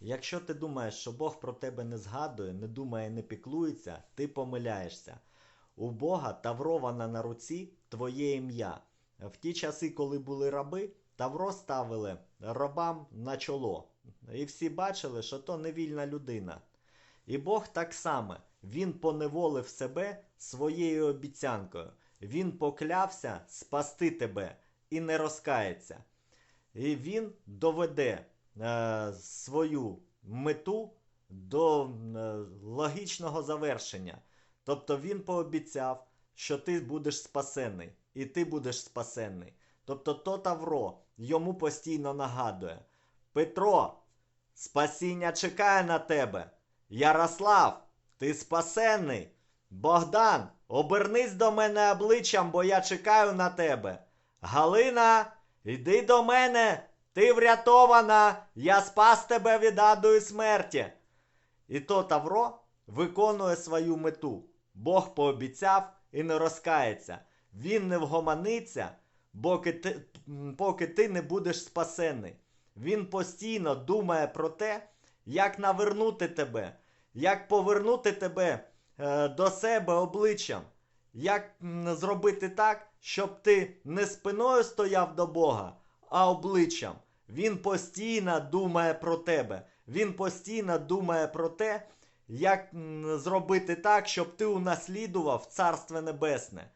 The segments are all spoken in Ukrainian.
Якщо ти думаєш, що Бог про тебе не згадує, не думає, не піклується, ти помиляєшся. У Бога таврована на руці твоє ім'я. В ті часи, коли були раби, тавро ставили рабам на чоло. І всі бачили, що то невільна людина. І Бог так само, він поневолив себе своєю обіцянкою. Він поклявся спасти тебе і не розкається. І він доведе свою мету до е, логічного завершення. Тобто він пообіцяв, що ти будеш спасений, і ти будеш спасений. Тобто то Тавро йому постійно нагадує: Петро, спасіння чекає на тебе. Ярослав, ти спасенний. Богдан, обернись до мене обличчям, бо я чекаю на тебе. Галина, йди до мене, ти врятована, я спас тебе від аду і смерті. І то Тавро виконує свою мету. Бог пообіцяв і не розкається. Він не вгомониться, поки ти, поки ти не будеш спасений. Він постійно думає про те, як навернути тебе, як повернути тебе е, до себе обличчям, як зробити так, щоб ти не спиною стояв до Бога, а обличчям. Він постійно думає про тебе. Він постійно думає про те, як зробити так, щоб ти унаслідував Царство Небесне.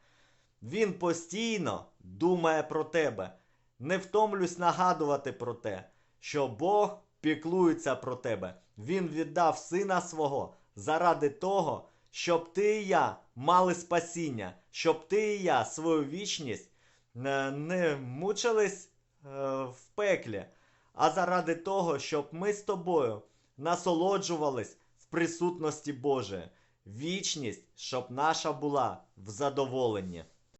Він постійно думає про тебе. Не втомлюсь нагадувати про те, що Бог піклується про тебе. Він віддав сина свого заради того, щоб ти і я мали спасіння, щоб ти і я свою вічність е, не мучились в пеклі, а заради того, щоб ми з тобою насолоджувались в присутності Божої. Вічність, щоб наша була в задоволенні.